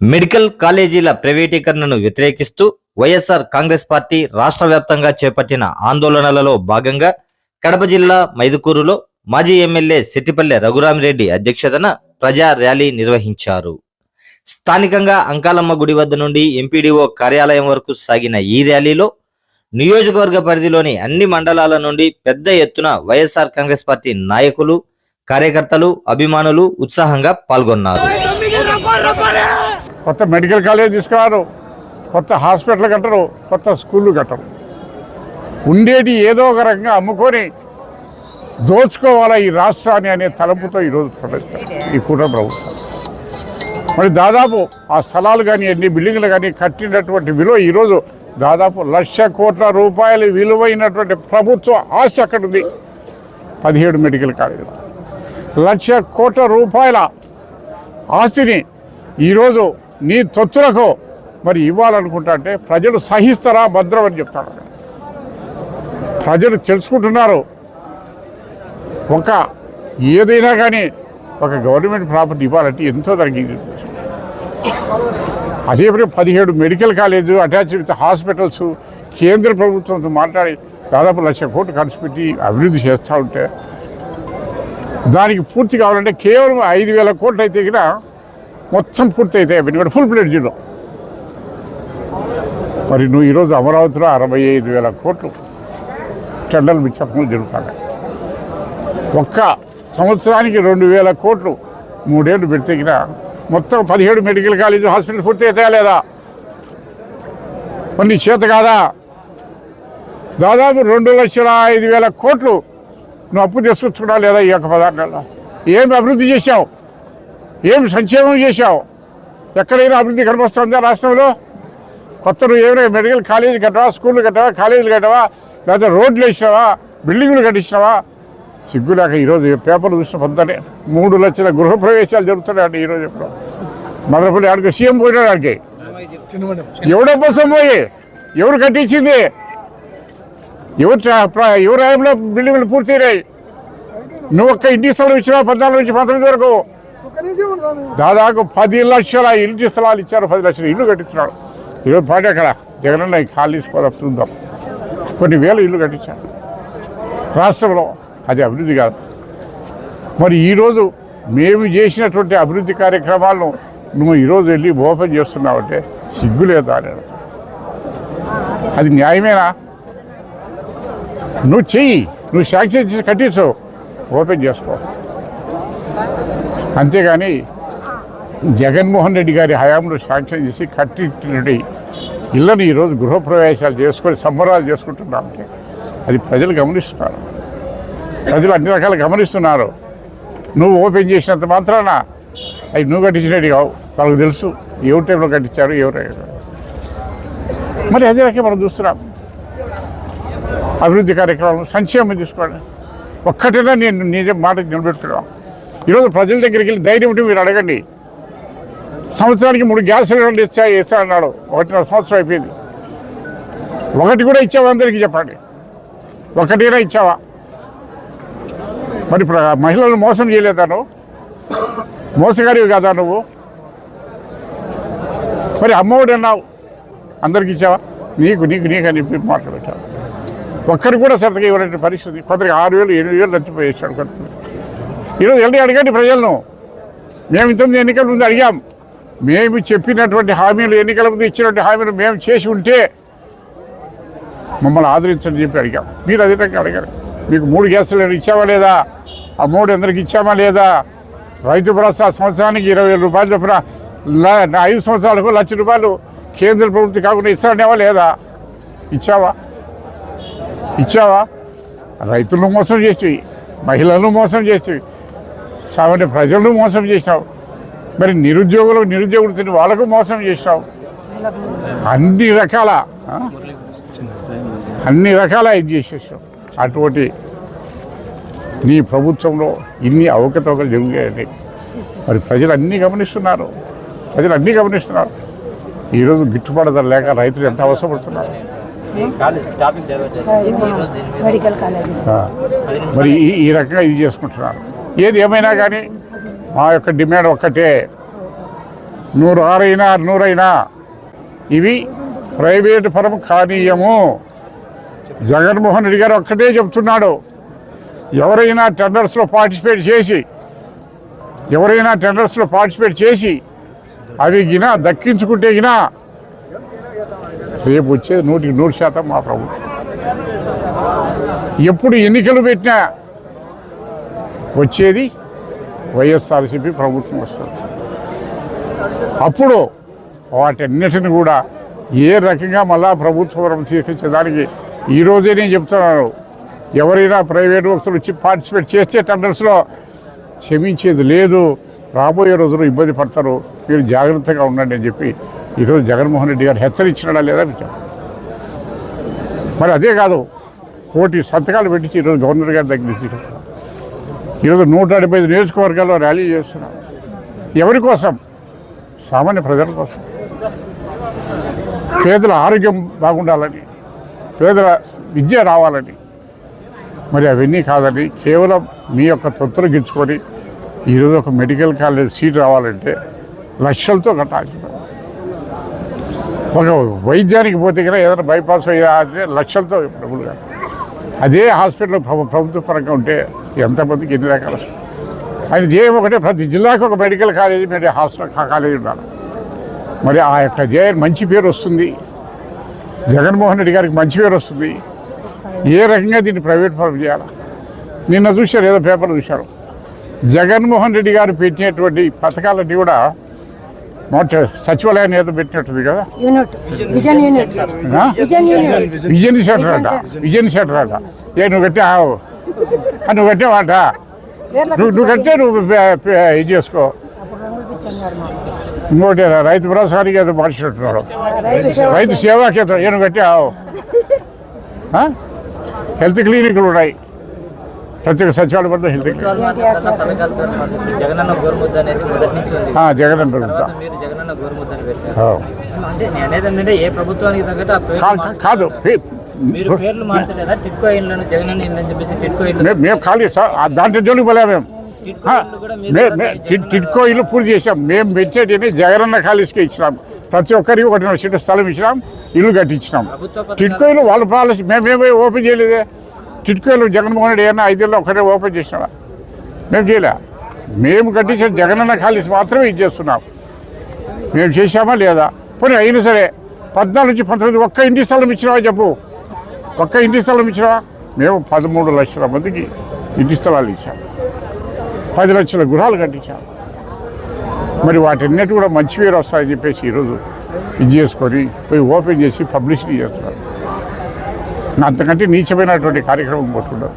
Medical కాలేజీల ప్రైవేటీకరణను వ్యతిరేకిస్తూ YSR Congress party రాష్ట్ర వ్యాప్తంగా చేపట్టిన ఆందోళనలలో భాగంగా కడప జిల్లా మైదుకూరులో మాజీ ఎమ్మెల్యే సిట్టిపల్లె రఘురామిరెడ్డి అధ్యక్షతన ప్రజా ర్యాలీ నిర్వహించారు. స్థానికంగా అంకాలమ్మ గుడి వద్ద నుండి ఎంపీడీఓ కార్యాలయం వరకు సాగిన ఈ ర్యాలీలో నియోజకవర్గ పరిధిలోని అన్ని మండలాల నుండి పెద్ద ఎత్తున వైఎస్ఆర్ కాంగ్రెస్ పార్టీ నాయకులు కార్యకర్తలు అభిమానులు ఉత్సాహంగా పాల్గొన్నారు. కొత్త మెడికల్ కాలేజ్ తీసుకురారు కొత్త హాస్పిటల్ కట్టరు కొత్త స్కూళ్ళు కట్టరు. ఉండేటి ఏదో ఒక రకంగా అమ్ముకొని దోచుకోవాలా ఈ రాష్ట్రాన్ని అనే తలంపుతో ఈరోజు ఈ కూట ప్రభుత్వం. మరి దాదాపు ఆ స్థలాలు కానీ అన్ని బిల్డింగ్లు కానీ కట్టినటువంటి విలువ ఈరోజు దాదాపు లక్ష కోట్ల రూపాయలు విలువైనటువంటి ప్రభుత్వ ఆస్తి అక్కడ ఉంది. పదిహేడు మెడికల్ కాలేజీలు. లక్ష కోట్ల రూపాయల ఆస్తిని ఈరోజు నీ తొత్తులకు మరి ఇవ్వాలనుకుంటా అంటే ప్రజలు సహిస్తారా భద్రం అని చెప్తాడు ప్రజలు తెలుసుకుంటున్నారు. ఒక ఏదైనా కానీ ఒక గవర్నమెంట్ ప్రాపర్టీ ఇవ్వాలంటే ఎంతో తగ్గింది. అదే పదిహేడు medical college attach with hospitals కేంద్ర ప్రభుత్వంతో మాట్లాడి దాదాపు లక్ష కోట్లు ఖర్చు పెట్టి అభివృద్ధి చేస్తూ ఉంటే దానికి పూర్తి కావాలంటే కేవలం ఐదు వేల కోట్లు అయితే కూడా మొత్తం పూర్తి అయితే ఫుల్ ప్లేడ్జీలో మరి నువ్వు ఈరోజు అమరావతిలో అరవై ఐదు వేల కోట్లు టెండర్లు విచ్ఛపములు జరుగుతున్నాయి ఒక్క సంవత్సరానికి రెండు వేల కోట్లు మూడేళ్ళు పెడితే మొత్తం పదిహేడు మెడికల్ కాలేజ్ హాస్పిటల్ పూర్తి అవుతాయా లేదా కొన్ని చేత కాదా? దాదాపు రెండు లక్షల ఐదు వేల కోట్లు నువ్వు అప్పు తీసుకొచ్చుకున్నావు లేదా ఈ యొక్క పదార్థాల్లో? ఏమి అభివృద్ధి చేశావు? ఏం సంక్షేమం చేశావు? ఎక్కడైనా అభివృద్ధి కనిపిస్తుందా రాష్ట్రంలో? కొత్త నువ్వు ఏమైనా మెడికల్ కాలేజీ కట్టవా? స్కూళ్ళు కట్టవా? కాలేజీలు కట్టవా? లేదా రోడ్లు వేసినావా? బిల్డింగ్లు కట్టించినావా? సిగ్గు లేక ఈరోజు పేపర్లు చూసిన పొద్దునే మూడు లక్షల గృహప్రవేశాలు జరుగుతున్నాయండి ఈరోజు ఇప్పుడు మదనపల్లి ఆడికి సీఎం పోయినాడు ఆడికి. ఎవడో కోసం పోయి? ఎవరు కట్టించింది? ఎవరు ఎవరు హయాంలో బిల్డింగ్లు పూర్తయినాయి? నువ్వు ఒక్క ఇంటి స్థలం ఇచ్చినావు? పద్నాలుగు నుంచి పంతొమ్మిది వరకు? దాదాపు పది లక్షల ఇంటి స్థలాలు ఇచ్చారు పది లక్షల ఇల్లు కట్టించినాడు. ఈరోజు పాట అక్కడ జగనన్న ఖాళీ చూద్దాం కొన్ని వేల ఇల్లు కట్టించాడు. రాష్ట్రంలో అది అభివృద్ధి కాదు. మరి ఈరోజు మేము చేసినటువంటి అభివృద్ధి కార్యక్రమాలను నువ్వు ఈరోజు వెళ్ళి ఓపెన్ చేస్తున్నావంటే సిగ్గులేదా అని అది న్యాయమేనా? నువ్వు చెయ్యి నువ్వు శాంక్షన్ చేసి కట్టించు. ఓపెన్ చేసుకో. అంతేగాని జగన్మోహన్ రెడ్డి గారి హయాంలో శాంక్షన్ చేసి కట్టినటువంటి ఇళ్ళని ఈరోజు గృహప్రవేశాలు చేసుకొని సంబరాలు చేసుకుంటున్నామంటే అది ప్రజలు గమనిస్తున్నారు. ప్రజలు అన్ని రకాలు గమనిస్తున్నారు. నువ్వు ఓపెన్ చేసినంత మాత్రాన అవి నువ్వు కట్టించినట్టు కావు. వాళ్ళకి తెలుసు. ఎవరి టైంలో కట్టించారు ఎవరు మరి అదే రకంగా మనం చూస్తున్నాం. అభివృద్ధి కార్యక్రమాలు సంక్షేమం తీసుకోండి ఒక్కటైనా నేను నిజం మాట నిలబెట్టుకున్నాను ఈరోజు ప్రజల దగ్గరికి వెళ్ళి ధైర్యం ఉంటే మీరు అడగండి. సంవత్సరానికి మూడు గ్యాస్ సిలిండర్లు ఇచ్చా ఇస్తా అన్నాడు. ఒకటిన్నర సంవత్సరం అయిపోయింది. ఒకటి కూడా ఇచ్చావా అందరికీ చెప్పండి. ఒకటినా ఇచ్చావా? మరి ఇప్పుడు మహిళలను మోసం చేయలేదా నువ్వు? మోసగారివి కదా నువ్వు? మరి అమ్మఒడి అన్నావు. అందరికి ఇచ్చావా? నీకు నీకు నీకు అని చెప్పి మాట్లాడతావు ఒక్కరికి కూడా సరదాగా ఇవ్వడానికి పరిస్థితి కొందరికి ఆరు వేలు ఎనిమిది వేలు నచ్చిపోయేసాడు కొంత ఈరోజు వెళ్ళి అడగండి ప్రజలను. మేము ఇంతమంది ఎన్నికల ముందు అడిగాం. మేము చెప్పినటువంటి హామీలు ఎన్నికల ముందు ఇచ్చినటువంటి హామీలు మేము చేసి ఉంటే మమ్మల్ని ఆదరించండి చెప్పి అడిగాం. మీరు అదే రకంగా అడిగారు మీకు మూడు గ్యాసులు ఇచ్చామా లేదా? ఆ మూడు అందరికి ఇచ్చామా లేదా? రైతు భరోసా సంవత్సరానికి ఇరవై వేల రూపాయలు చొప్పున ఐదు సంవత్సరాలకు లక్ష రూపాయలు కేంద్ర ప్రభుత్వం కాకుండా ఇస్తానేవా లేదా? ఇచ్చావా? ఇచ్చావా? రైతులను మోసం చేసి మహిళలను మోసం చేసి సామాన్య ప్రజలను మోసం చేసినావు. మరి నిరుద్యోగులు నిరుద్యోగులు తిని వాళ్ళకు మోసం చేసినావు. అన్ని రకాల? అన్ని రకాల ఇది చేసేసావు అటువంటి నీ ప్రభుత్వంలో ఇన్ని అవకతవకలు జరిగాయని మరి ప్రజలు అన్నీ గమనిస్తున్నారు. ప్రజలు అన్నీ గమనిస్తున్నారు. ఈరోజు గిట్టుబాటు ధర లేక రైతులు ఎంత అవసరపడుతున్నారు? Medical college. ఆ, మరి ఈ ఈ రకంగా ఇది చేసుకుంటున్నారు. ఏది ఏమైనా కానీ మా యొక్క డిమాండ్ ఒక్కటే. నూరు ఆరైనా నూరైనా. ఇవి ప్రైవేట్ పరం కానీయము. జగన్మోహన్ రెడ్డి గారు ఒక్కటే చెప్తున్నాడు. ఎవరైనా టెండర్స్లో పార్టిసిపేట్ చేసి ఎవరైనా టెండర్స్లో పార్టిసిపేట్ చేసి అవి గిన దక్కించుకుంటే గిన రేపు వచ్చేది నూటికి నూరు శాతం మా ప్రభుత్వం. ఎప్పుడు ఎన్నికలు పెట్టినా వచ్చేది వైఎస్ఆర్సీపీ ప్రభుత్వం వస్తుంది. అప్పుడు వాటన్నిటిని కూడా ఏ రకంగా మళ్ళా ప్రభుత్వం తీసుకొచ్చేదానికి ఈరోజే నేను చెప్తున్నాను. ఎవరైనా ప్రైవేట్ వ్యక్తులు వచ్చి పార్టిసిపేట్ చేస్తే టెండర్స్లో క్షమించేది లేదు రాబోయే రోజులు ఇబ్బంది పడతారు మీరు జాగ్రత్తగా ఉండండి అని చెప్పి ఈరోజు జగన్మోహన్ రెడ్డి గారు హెచ్చరించినాడా లేదా అని మరి అదే కాదు కోటి సంతకాలు పెట్టించి ఈరోజు గవర్నర్ గారి దగ్గర తీసుకెళ్తున్నారు ఈరోజు నూట డెబ్బై ఐదు నియోజకవర్గాల్లో ర్యాలీ చేస్తున్నాం. ఎవరి కోసం? సామాన్య ప్రజల కోసం. పేదల ఆరోగ్యం బాగుండాలని పేదల విద్య రావాలని. మరి అవన్నీ కాదని కేవలం మీ యొక్క తొత్తులు గెచ్చుకొని ఈరోజు ఒక మెడికల్ కాలేజ్ సీట్ రావాలంటే లక్షలతో కట్టాల్సి ఒక వైద్యానికి పోతే కనుక ఏదైనా బైపాస్ అయ్యాలంటే లక్షలతో డబ్బులు కాదు అదే హాస్పిటల్ ప్రభుత్వ పరంగా ఉంటే ఎంతమందికి ఎన్ని రకాల? ఆయన జయం ఒకటే ప్రతి జిల్లాకు ఒక మెడికల్ కాలేజీ మరి హాస్పిటల్ కాలేజీ ఉండాలి. మరి ఆ యొక్క జేఎన్ మంచి పేరు వస్తుంది. జగన్మోహన్ రెడ్డి గారికి మంచి పేరు వస్తుంది. ఏ రకంగా దీన్ని ప్రైవేట్ పరం చేయాలి? నిన్న చూశారు ఏదో పేపర్ చూశారు. జగన్మోహన్ రెడ్డి గారు పెట్టినటువంటి పథకాలన్నీ కూడా మొట్ట సచివాలయాన్ని ఏదో పెట్టినట్టుంది కదా? Unit. Vision unit? Vision unit. Vijayan centre అంట. విజయన్ సెంటర్. అంట. ఏ నువ్వు కట్టావు ఆ, నువ్వు కట్టావాట వేర్ల నువ్వు నువ్వు కట్టే నువ్వు ఇది చేసుకో. ఇంకోటి రైతు భరోసానికి ఏదో మార్చినట్టున్నారు. రైతు సేవ రైతు సేవా కేంద్రం. ఏ నువ్వు కట్టావు? హెల్త్ క్లినిక్లు ఉన్నాయి. ప్రతి ఒక్క సచివాలయం వద్ద హెల్త్ జగనన్న గోరుముద్ద అనేది మొదటి నుంచి జగన్ జగనన్న గోరుముద్ద. ఏ ప్రభుత్వానికి తగ్గట్టు కాదు పే- మీరు పేర్లు మార్చలేదా? టిట్కో ఇండ్లను జగనన్న ఇండ్లు అని చెప్పేసి టిట్కో ఇల్లు మేము మేము ఖాళీ సార్ దాంట్లో జోలికి పోలే మేము. టిట్కో ఇల్లు పూర్తి చేసాం మేము పెట్టేటిని జగనన్న ఖాళీస్కి ఇచ్చినాం. ప్రతి ఒక్కరికి ఒకటి సీటు స్థలం ఇచ్చినాం. ఇల్లు కట్టించినాం. టిట్కో ఇల్లు వాళ్ళ పాలసీ మేమేమో ఓపెన్ చేయలేదే. చిట్కేలు జగన్మోహన్ రెడ్డి ఏమన్నా ఐదేళ్ళు ఒకటే ఓపెన్ చేసినాడా మేము చేయలే. మేము కట్టించిన జగనన్న ఖాళీస్ మాత్రమే ఇది చేస్తున్నాం. మేము చేశామా లేదా? పోనీ అయినా సరే పద్నాలుగు నుంచి పంతొమ్మిది ఒక్క ఇంటి స్థలం ఇచ్చినావా చెప్పు? ఒక్క ఇంటి స్థలం ఇచ్చినావా? మేము పదమూడు లక్షల మందికి ఇంటి స్థలాలు ఇచ్చాం. పది లక్షల గృహాలు కట్టించాం. మరి వాటన్నిటి కూడా మంచి పేరు వస్తాయని చెప్పేసి ఈరోజు ఇది చేసుకొని పోయి ఓపెన్ చేసి పబ్లిసిటీ చేస్తున్నారు. అంతకంటే నీచమైనటువంటి కార్యక్రమం పోతున్నారు